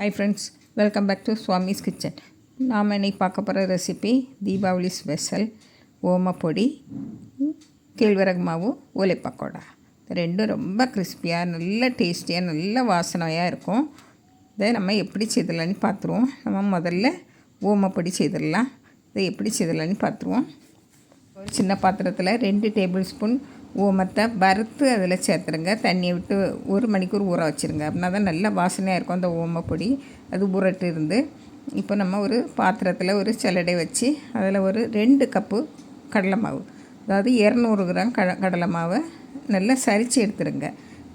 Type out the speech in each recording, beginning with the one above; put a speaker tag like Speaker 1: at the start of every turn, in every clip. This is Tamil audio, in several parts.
Speaker 1: Hi friends welcome back to Swami's kitchen நாம் இன்னைக்கு பார்க்க போகிற ரெசிபி தீபாவளி ஸ்பெஷல் ஓமப்பொடி கேழ்வரகு மாவு ஓலை பக்கோடா. ரெண்டும் ரொம்ப கிறிஸ்பியாக நல்ல டேஸ்டியாக நல்ல வாசனையாக இருக்கும். இதை நம்ம எப்படி செய்திடலான்னு பார்த்துருவோம். நம்ம முதல்ல ஓமப்பொடி செய்திடலாம். இதை எப்படி செய்திடலான்னு பார்த்துருவோம். ஒரு சின்ன பாத்திரத்தில் ரெண்டு டேபிள் ஸ்பூன் ஓமத்தை வறுத்து அதில் சேர்த்துருங்க. தண்ணியை விட்டு ஒரு மணிக்கூர் ஊற வச்சுருங்க. அப்படின்னா தான் நல்ல வாசனையாக இருக்கும் அந்த ஓமப்பொடி அது உரட்டு இருந்து இப்போ நம்ம ஒரு பாத்திரத்தில் ஒரு சல்லடை வச்சு அதில் ஒரு ரெண்டு கப்பு கடலை மாவு அதாவது இரநூறு கிராம் கட கடலை மாவை நல்லா சரித்து எடுத்துருங்க.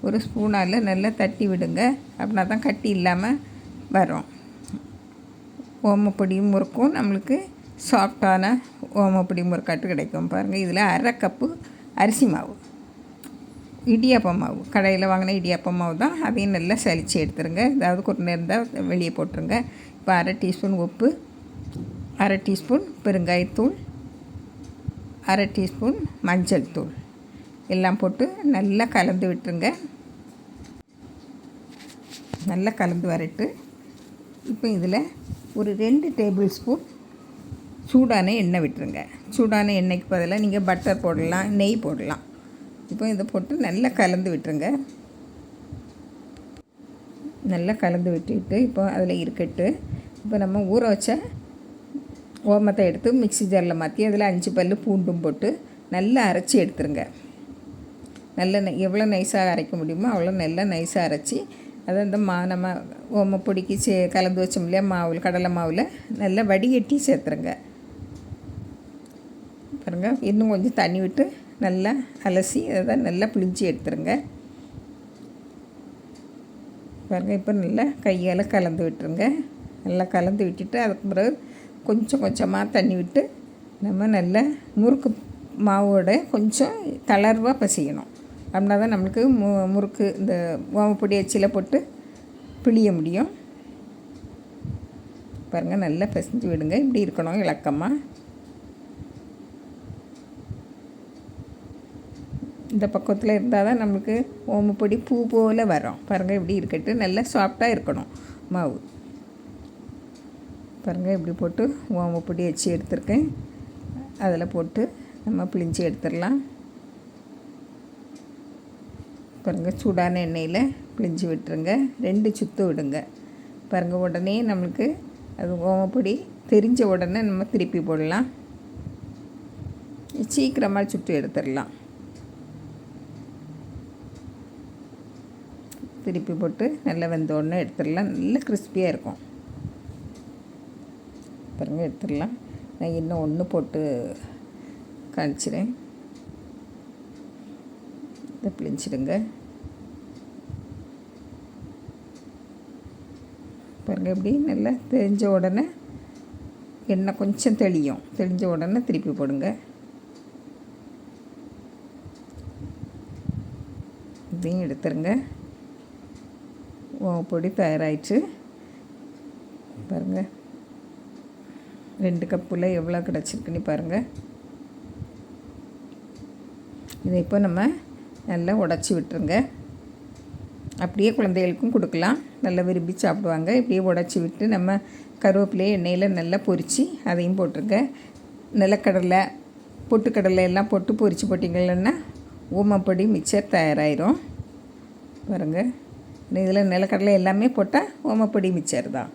Speaker 1: ஒரு ஸ்பூனால் நல்லா தட்டி விடுங்க. அப்படின்னா தான் கட்டி இல்லாமல் வரும். ஓமப்பொடியும் முறுக்கும் நம்மளுக்கு சாஃப்டான ஓமப்பொடி முறுக்காட்டு கிடைக்கும். பாருங்கள் இதில் அரை கப்பு அரிசி மாவு. இடியாப்பம் மாவு. கடையில் வாங்கின இடியாப்பம் மாவு தான். அதையும் நல்லா சலித்து எடுத்துருங்க. ஏதாவது கொண்டு இருந்தால் வெளியே போட்டுருங்க. இப்போ அரை டீஸ்பூன் உப்பு அரை டீஸ்பூன் பெருங்காயத்தூள் அரை டீஸ்பூன் மஞ்சள் தூள். எல்லாம் போட்டு நல்லா கலந்து விட்டுருங்க. நல்லா கலந்து வரட்டு இப்போ இதில் ஒரு ரெண்டு டேபிள் ஸ்பூன் சூடான எண்ணெய் விட்டுருங்க. சூடான எண்ணெய்க்கு பதிலாக நீங்கள் பட்டர் போடலாம் நெய் போடலாம். இப்போ இதை போட்டு நல்லா கலந்து விட்டுருங்க. நல்லா கலந்து விட்டுட்டு இப்போ அதில் இருக்கட்டு. இப்போ நம்ம ஊற வச்ச ஓமத்தை எடுத்து மிக்ஸி ஜாரில் மாற்றி அதில் அஞ்சு பல் பூண்டும் போட்டு நல்லா அரைச்சி எடுத்துருங்க. நல்ல எவ்வளோ நைஸாக அரைக்க முடியுமோ அவ்வளோ நல்லா நைஸாக அரைச்சி அதை அந்த மா நம்ம ஓமப்பொடிக்கு சே கலந்து வச்சோம் இல்லையா மாவில் கடலை மாவில் நல்லா வடிகட்டி சேர்த்துருங்க. பாருங்கள் இன்னும் கொஞ்சம் தண்ணி விட்டு நல்லா அலசி அதை நல்லா பிழிஞ்சி எடுத்துருங்க. பாருங்கள் இப்போ நல்லா கையால் கலந்து விட்டுருங்க. நல்லா கலந்து விட்டுட்டு அதுக்கு பிறகு கொஞ்சம் கொஞ்சமாக தண்ணி விட்டு நம்ம நல்லா முறுக்கு மாவோட கொஞ்சம் தளர்வாக பசியணும். அப்படின்னா தான் நம்மளுக்கு மு முறுக்கு இந்த ஓமப்பொடி அச்சில் போட்டு பிழிய முடியும். பாருங்கள் நல்லா பசிஞ்சு விடுங்க. இப்படி இருக்கணும் இலக்கமாக இந்த பக்கத்தில் இருந்தால் தான் நம்மளுக்கு ஓமப்பொடி பூ போல் வரும். பாருங்கள் இப்படி இருக்கட்டு. நல்லா சாஃப்டாக இருக்கணும். மாவு. பாருங்கள் இப்படி போட்டு ஓமப்பொடி வச்சு எடுத்துருக்கேன். அதில் போட்டு நம்ம பிழிஞ்சு எடுத்துடலாம். பாருங்கள் சூடான எண்ணெயில் பிழிஞ்சு விட்டுருங்க. ரெண்டு சுத்து விடுங்க. பாருங்கள் உடனே நம்மளுக்கு அது ஓமப்பொடி தெரிஞ்ச உடனே நம்ம திருப்பி போடலாம். சீக்கிரமாக சுட்டு எடுத்துடலாம். திருப்பி போட்டு நல்லா வெந்தோடனே எடுத்துடலாம். நல்ல கிறிஸ்பியாக இருக்கும். பாருங்க எடுத்துடலாம். நான் இன்னும் ஒன்று போட்டு காமிச்சிடுறேன் இதை பிழிஞ்சிடுங்க. பாருங்க எப்படி நல்லா தெரிஞ்ச உடனே எண்ணெய் கொஞ்சம் தெளியும். தெளிஞ்ச உடனே திருப்பி போடுங்க. இதையும் எடுத்துருங்க பொடி தயாராகிடுச்சு பாருங்கள் ரெண்டு கப்பில் எவ்வளோ கிடச்சிருக்குன்னு பாருங்கள் இதை இப்போ நம்ம நல்லா உடச்சி விட்டுருங்க. அப்படியே குழந்தைகளுக்கும் கொடுக்கலாம். நல்லா விரும்பி சாப்பிடுவாங்க. இப்படியே உடச்சி விட்டு நம்ம கருவேப்பிலையே எண்ணெயில் நல்லா பொரித்து அதையும் போட்டுருங்க. நிலக்கடலை பொட்டுக்கடலை எல்லாம் போட்டு பொரித்து போட்டிங்கன்னா ஊமப்பொடி மிக்சர் தயாராகிரும் பாருங்கள் இதில் நிலக்கடலை எல்லாமே போட்டால் ஓமப்பொடி மிச்சர் தான்.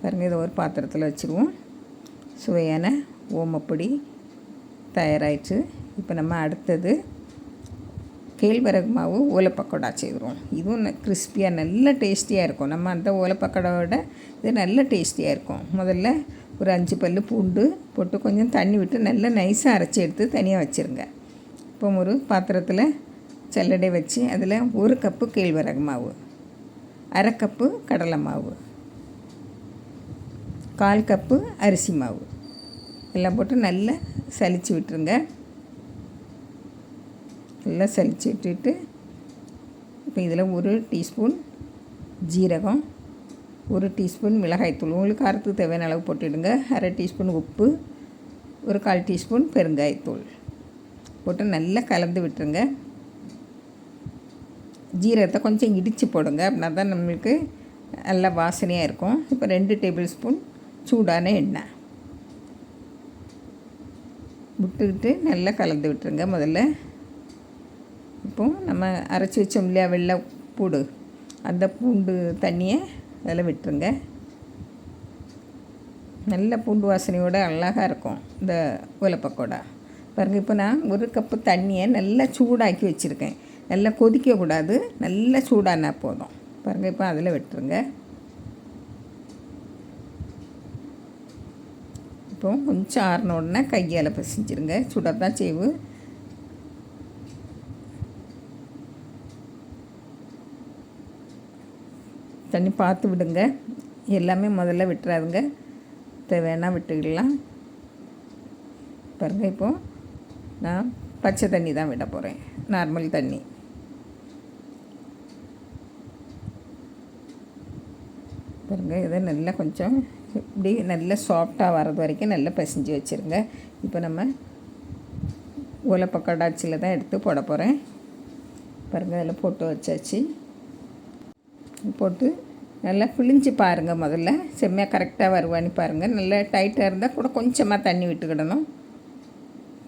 Speaker 1: பாருங்கள் இதை ஒரு பாத்திரத்தில் வச்சுருவோம். சுவையான ஓமப்பொடி தயாராகிடுச்சு இப்போ நம்ம அடுத்தது கேழ்வரகு மாவு ஓலப்பக்கோடா செய்கிறோம். இதுவும் கிறிஸ்பியாக நல்ல டேஸ்டியாக இருக்கும். நம்ம அந்த ஓலப்பக்கோடாவோட இது நல்ல டேஸ்டியாக இருக்கும். முதல்ல ஒரு அஞ்சு பல் பூண்டு போட்டு கொஞ்சம் தண்ணி விட்டு நல்லா நைஸாக அரைச்சி எடுத்து தனியாக வச்சுருங்க. இப்போ ஒரு பாத்திரத்தில் சல்லடை வச்சு அதில் ஒரு கப்பு கேழ்வரகு மாவு அரை கப்பு கடலை மாவு கால் கப்பு அரிசி மாவு. எல்லாம் போட்டு நல்லா சலித்து விட்டுருங்க. நல்லா சலித்து விட்டுட்டு இப்போ இதில் ஒரு டீஸ்பூன் ஜீரகம் ஒரு டீஸ்பூன் மிளகாய்த்தூள் உங்களுக்கு காரத்துக்கு தேவையான அளவு போட்டுவிடுங்க. அரை டீஸ்பூன் உப்பு ஒரு கால் டீஸ்பூன் பெருங்காயத்தூள். போட்டு நல்லா கலந்து விட்டுருங்க. ஜீரகத்தை கொஞ்சம் இடித்து போடுங்க. அப்படின்னா தான் நம்மளுக்கு நல்ல வாசனையாக இருக்கும். இப்போ ரெண்டு டேபிள் ஸ்பூன் சூடான எண்ணெய். விட்டுக்கிட்டு நல்லா கலந்து விட்டுருங்க முதல்ல. இப்போது நம்ம அரைச்சி வச்சோம் இல்லையா வெள்ளை பூடு அந்த பூண்டு தண்ணியை அதில் விட்டுருங்க. நல்ல பூண்டு வாசனையோடு அழகாக இருக்கும் இந்த உலப்பக்கோடா. பாருங்கள் இப்போ நான் ஒரு கப்பு தண்ணியை நல்லா சூடாக்கி வச்சுருக்கேன். நல்லா கொதிக்கக்கூடாது நல்லா சூடானா போதும். பாருங்கள் இப்போ அதில் விட்டுருங்க இப்போ கொஞ்சம் ஆறின உடனே கையால் பசிஞ்சிருங்க. சுடத்தான் செய்வு. தண்ணி பார்த்து விடுங்க. எல்லாமே முதல்ல விட்டுறாதுங்க. தேவையான விட்டுக்கலாம். பாருங்கள் இப்போது நான் பச்சை தண்ணி தான் விட போகிறேன் நார்மல் தண்ணி. பாருங்க இதை நல்லா கொஞ்சம் இப்படி நல்லா சாஃப்டாக வர்றது வரைக்கும் நல்லா பசிஞ்சு வச்சுருங்க. இப்போ நம்ம உலப்பக்கடாச்சியில் தான் எடுத்து போட போகிறேன் பாருங்கள் அதில் போட்டு வச்சாச்சு. போட்டு நல்லா பிழிஞ்சு பாருங்கள் முதல்ல. செம்மையாக கரெக்டாக வருவான்னு பாருங்கள் நல்லா டைட்டாக இருந்தால் கூட கொஞ்சமாக தண்ணி விட்டுக்கிடணும்.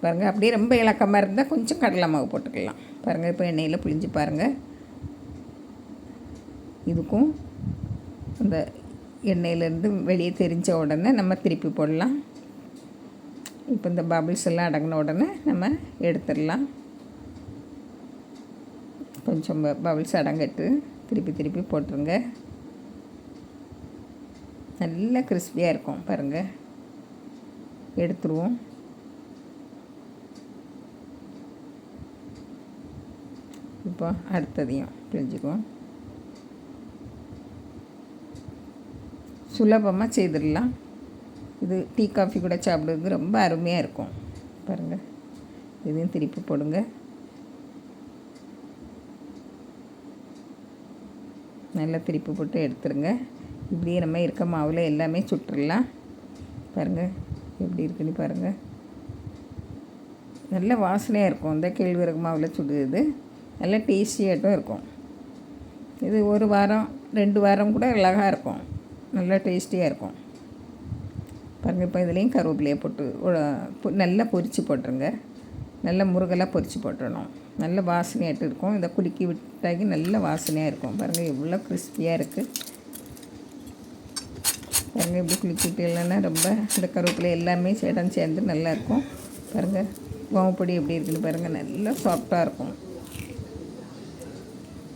Speaker 1: பாருங்கள் அப்படியே ரொம்ப இலக்கமாக இருந்தால் கொஞ்சம் கடலை மாவு போட்டுக்கலாம். பாருங்கள் இப்போ எண்ணெயில் பிழிஞ்சு பாருங்கள் இதுக்கும் அந்த எண்ணெயிலேருந்து வெளியே தெரிஞ்ச உடனே நம்ம திருப்பி போடலாம். இப்போ இந்த பபிள்ஸ் எல்லாம் அடங்கின உடனே நம்ம எடுத்துடலாம். கொஞ்சம் பபிள்ஸ் அடங்கட்டு. திருப்பி திருப்பி போட்டுருங்க. நல்லா கிறிஸ்பியாக இருக்கும் பாருங்கள் எடுத்துருவோம். இப்போ அடுத்ததையும் பிழிஞ்சுக்குவோம் சுலபமாக செய்திடலாம். இது டீ காஃபி கூட சாப்பிடுறது ரொம்ப அருமையாக இருக்கும். பாருங்கள் இதையும் திருப்பி போடுங்க. நல்லா திருப்பி போட்டு எடுத்துருங்க. இப்படியே நம்ம இருக்க மாவில் எல்லாமே சுட்டுடலாம் பாருங்கள் எப்படி இருக்குன்னு பாருங்கள் நல்ல வாசனையாக இருக்கும். இந்த கேழ்வரகு மாவில் சுடுது நல்ல டேஸ்டியாகட்டும் இருக்கும். இது ஒரு வாரம் ரெண்டு வாரம் கூட அழகாக இருக்கும். நல்லா டேஸ்டியாக இருக்கும். பாருங்கள் இப்போ இதுலேயும் கருவேப்பிலையை போட்டு நல்லா பொரித்து போட்டுருங்க. நல்லா முருகலாக பொரித்து போட்டுடணும் நல்ல வாசனையாகிட்டு இருக்கும். இதை குலுக்கி விட்டாக்கி நல்ல வாசனையாக இருக்கும். பாருங்கள் எவ்வளோ கிறிஸ்பியாக இருக்குது பாருங்கள் இப்படி குளிச்சுட்டு இல்லைன்னா ரொம்ப இந்த கருவேப்பிலை எல்லாமே சேடம் சேர்ந்து நல்லாயிருக்கும் பாருங்கள் கோவப்பொடி எப்படி இருக்குன்னு பாருங்கள் நல்லா சாஃப்டாக இருக்கும்.